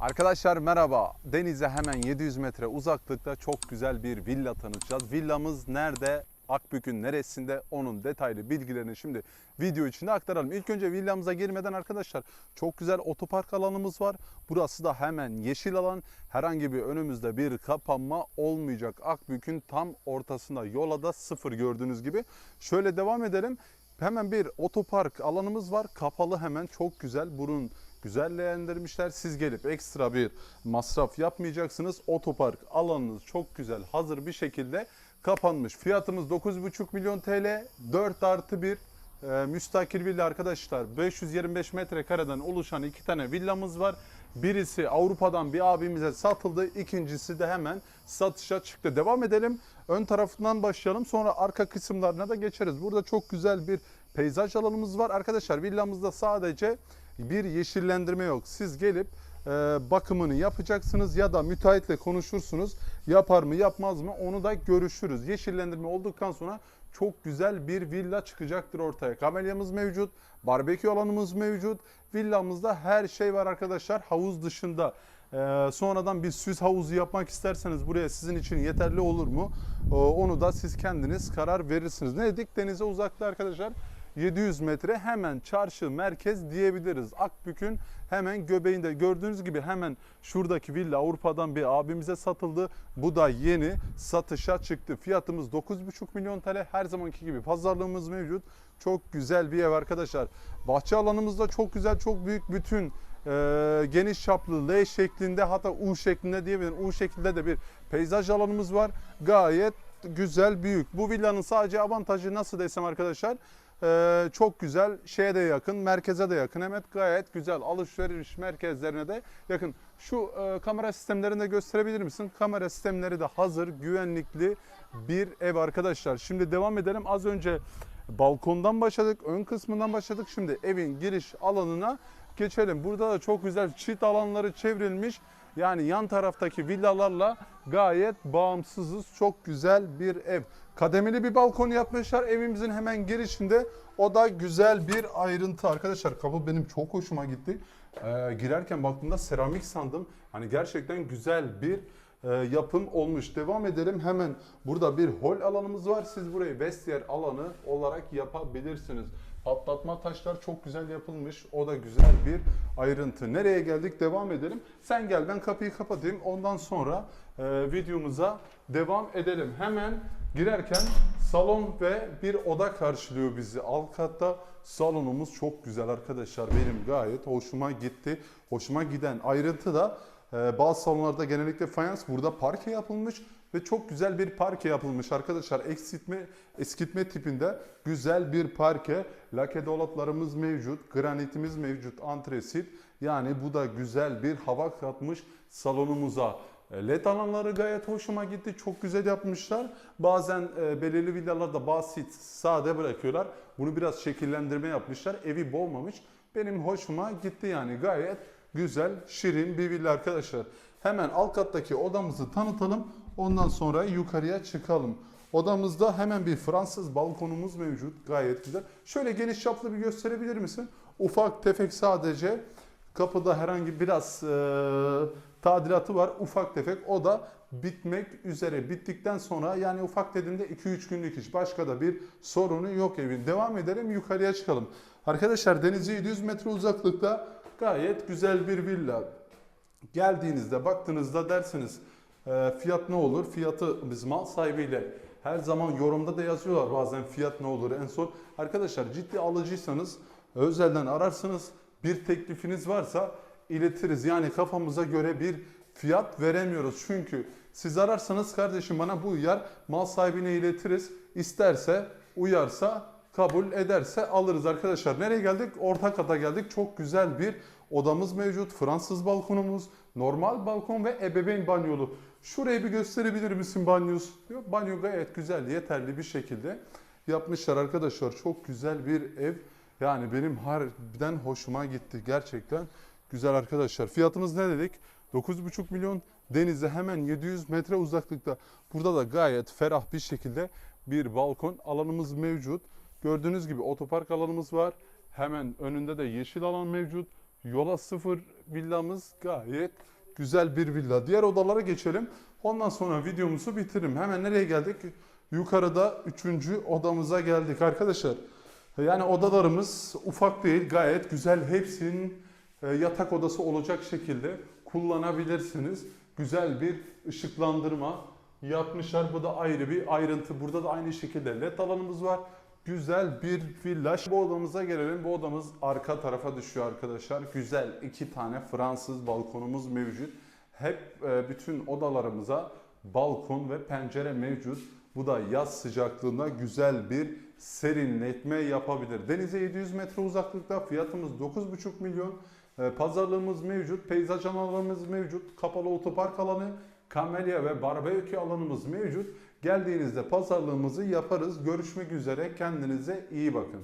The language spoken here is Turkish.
Arkadaşlar merhaba. Denize hemen 700 metre uzaklıkta çok güzel bir villa tanıtacağız. Villamız nerede? Akbük'ün neresinde? Onun detaylı bilgilerini şimdi video içinde aktaralım. İlk önce villamıza girmeden arkadaşlar çok güzel otopark alanımız var. Burası da hemen yeşil alan. Herhangi bir önümüzde bir kapanma olmayacak. Akbük'ün tam ortasında yola da sıfır gördüğünüz gibi. Şöyle devam edelim. Hemen bir otopark alanımız var. Kapalı hemen çok güzel. Burun güzelleştirmişler. Siz gelip ekstra bir masraf yapmayacaksınız. Otopark alanınız çok güzel hazır bir şekilde kapanmış. Fiyatımız 9,5 milyon TL. 4 artı 1 e, müstakil villa arkadaşlar. 525 metrekareden oluşan iki tane villamız var. Birisi Avrupa'dan bir abimize satıldı. İkincisi de hemen satışa çıktı. Devam edelim. Ön tarafından başlayalım. Sonra arka kısımlarına da geçeriz. Burada çok güzel bir peyzaj alanımız var. Arkadaşlar villamızda sadece bir yeşillendirme yok. Siz gelip e, bakımını yapacaksınız ya da müteahhitle konuşursunuz. Yapar mı yapmaz mı onu da görüşürüz. Yeşillendirme olduktan sonra çok güzel bir villa çıkacaktır ortaya. Kamelyamız mevcut, barbekü alanımız mevcut. Villamızda her şey var arkadaşlar. Havuz dışında e, sonradan bir süs havuzu yapmak isterseniz buraya sizin için yeterli olur mu? E, onu da siz kendiniz karar verirsiniz. Ne dedik? Denize uzakta arkadaşlar. 700 metre hemen çarşı merkez diyebiliriz. Akbük'ün hemen göbeğinde gördüğünüz gibi hemen şuradaki villa Avrupa'dan bir abimize satıldı. Bu da yeni satışa çıktı. Fiyatımız 9,5 milyon TL. Her zamanki gibi pazarlığımız mevcut. Çok güzel bir ev arkadaşlar. Bahçe alanımız da çok güzel, çok büyük. Bütün e, geniş çaplı L şeklinde hatta U şeklinde diyebilirim. U şeklinde de bir peyzaj alanımız var. Gayet güzel, büyük. Bu villanın sadece avantajı nasıl desem arkadaşlar? Ee, çok güzel şeye de yakın, merkeze de yakın. Evet gayet güzel alışveriş merkezlerine de yakın. Şu e, kamera sistemlerini de gösterebilir misin? Kamera sistemleri de hazır, güvenlikli bir ev arkadaşlar. Şimdi devam edelim. Az önce balkondan başladık, ön kısmından başladık. Şimdi evin giriş alanına geçelim. Burada da çok güzel çit alanları çevrilmiş. Yani yan taraftaki villalarla gayet bağımsızız. Çok güzel bir ev. Kademeli bir balkon yapmışlar evimizin hemen girişinde. O da güzel bir ayrıntı arkadaşlar. Kapı benim çok hoşuma gitti. Ee, girerken baktığımda seramik sandım. Hani gerçekten güzel bir e, yapım olmuş. Devam edelim. Hemen burada bir hol alanımız var. Siz burayı vestiyer alanı olarak yapabilirsiniz. Patlatma taşlar çok güzel yapılmış. O da güzel bir ayrıntı. Nereye geldik? Devam edelim. Sen gel ben kapıyı kapatayım. Ondan sonra e, videomuza devam edelim. Hemen girerken salon ve bir oda karşılıyor bizi. Alt katta salonumuz çok güzel arkadaşlar. Benim gayet hoşuma gitti. Hoşuma giden ayrıntı da bazı salonlarda genellikle fayans. Burada parke yapılmış ve çok güzel bir parke yapılmış arkadaşlar. Eksiltme, eskitme tipinde güzel bir parke. Lake dolaplarımız mevcut, granitimiz mevcut, antresit. Yani bu da güzel bir hava katmış salonumuza. E, LED alanları gayet hoşuma gitti. Çok güzel yapmışlar. Bazen e, belirli villalarda basit, sade bırakıyorlar. Bunu biraz şekillendirme yapmışlar. Evi boğmamış. Benim hoşuma gitti yani. Gayet güzel, şirin bir villa arkadaşlar. Hemen alt kattaki odamızı tanıtalım. Ondan sonra yukarıya çıkalım. Odamızda hemen bir Fransız balkonumuz mevcut. Gayet güzel. Şöyle geniş çaplı bir gösterebilir misin? Ufak tefek sadece. Kapıda herhangi biraz e, tadilatı var. Ufak tefek. O da bitmek üzere. Bittikten sonra yani ufak dediğimde 2-3 günlük iş. Başka da bir sorunu yok evin. Devam edelim yukarıya çıkalım. Arkadaşlar denize 700 metre uzaklıkta gayet güzel bir villa. Geldiğinizde baktığınızda dersiniz e, fiyat ne olur? Fiyatı biz mal sahibiyle her zaman yorumda da yazıyorlar bazen fiyat ne olur en son. Arkadaşlar ciddi alıcıysanız özelden ararsınız bir teklifiniz varsa iletiriz. Yani kafamıza göre bir fiyat veremiyoruz. Çünkü siz ararsanız kardeşim bana bu uyar mal sahibine iletiriz. İsterse uyarsa kabul ederse alırız arkadaşlar. Nereye geldik? Orta kata geldik. Çok güzel bir odamız mevcut. Fransız balkonumuz, normal balkon ve ebeveyn banyolu. Şurayı bir gösterebilir misin banyos? Yok, banyo gayet güzel, yeterli bir şekilde yapmışlar arkadaşlar. Çok güzel bir ev. Yani benim harbiden hoşuma gitti. Gerçekten güzel arkadaşlar. Fiyatımız ne dedik? 9,5 milyon denize hemen 700 metre uzaklıkta. Burada da gayet ferah bir şekilde bir balkon alanımız mevcut. Gördüğünüz gibi otopark alanımız var. Hemen önünde de yeşil alan mevcut. Yola sıfır villamız gayet güzel bir villa. Diğer odalara geçelim. Ondan sonra videomuzu bitiririm. Hemen nereye geldik? Yukarıda üçüncü odamıza geldik arkadaşlar. Yani odalarımız ufak değil gayet güzel. Hepsinin e, yatak odası olacak şekilde kullanabilirsiniz. Güzel bir ışıklandırma yapmışlar. Bu da ayrı bir ayrıntı. Burada da aynı şekilde led alanımız var. Güzel bir villa. Bu odamıza gelelim. Bu odamız arka tarafa düşüyor arkadaşlar. Güzel iki tane Fransız balkonumuz mevcut. Hep e, bütün odalarımıza balkon ve pencere mevcut. Bu da yaz sıcaklığında güzel bir serinletme yapabilir. Denize 700 metre uzaklıkta fiyatımız 9,5 milyon. E, Pazarlığımız mevcut, peyzaj alanlarımız mevcut, kapalı otopark alanı, kamelya ve barbekü alanımız mevcut. Geldiğinizde pazarlığımızı yaparız. Görüşmek üzere. Kendinize iyi bakın.